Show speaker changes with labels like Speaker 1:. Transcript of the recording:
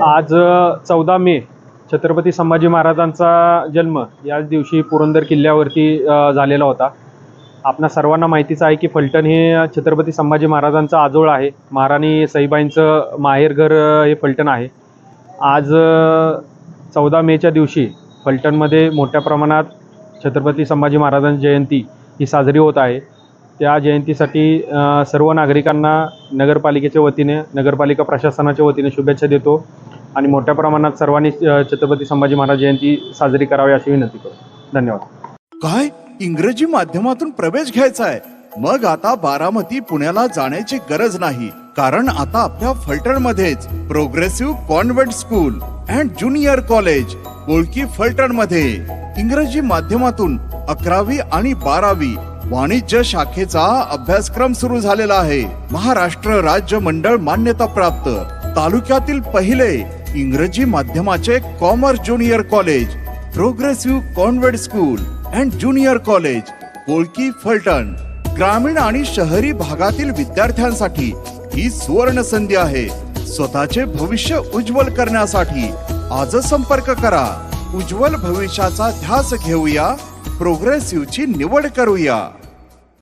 Speaker 1: आज चौदा मे छत्रपती संभाजी महाराजांचा जन्म. याच दिवशी पुरंदर किल्ल्यावरती झालेला होता. आपणा सर्वांना माहितीच आहे की फलटण हे छत्रपती संभाजी महाराजांचं आजोळ आहे. महाराणी सईबाईंचं माहेरघर हे फलटण आहे. आज चौदा मेच्या दिवशी फलटणमध्ये मोठ्या प्रमाणात छत्रपती संभाजी महाराजांची जयंती ही साजरी होत आहे. त्या जयंतीसाठी सर्व नागरिकांना नगरपालिकेच्या वतीने नगरपालिका प्रशासनाच्या वतीने शुभेच्छा देतो आणि मोठ्या प्रमाणात सर्वांनी छत्रपती संभाजी महाराज जयंती साजरी करावी अशी विनंती करतो. धन्यवाद.
Speaker 2: काय? इंग्रजी माध्यमातून प्रवेश घ्यायचा आहे मग आता बारामती पुण्याला जाण्याची गरज नाही कारण आता आपल्या फलटण मध्येच progressive convent school and junior college Kolki फलटणमध्ये इंग्रजी माध्यमातून अकरावी आणि बारावी वाणिज्य शाखेचा अभ्यासक्रम सुरू झालेला आहे. महाराष्ट्र राज्य मंडळ मान्यता प्राप्त. तालुक्यातील पहिले इंग्रजी माध्यमाचे commerce junior college progressive convent school and junior college Kolki Phaltan. ग्रामीण आणि शहरी भागातील विद्यार्थ्यांसाठी ही सुवर्ण संधी आहे. स्वतःचे भविष्य उज्ज्वल करण्यासाठी आजच संपर्क करा. उज्ज्वल भविष्याचा ध्यास घेऊया. प्रोग्रेसिव्हची निवड करूया.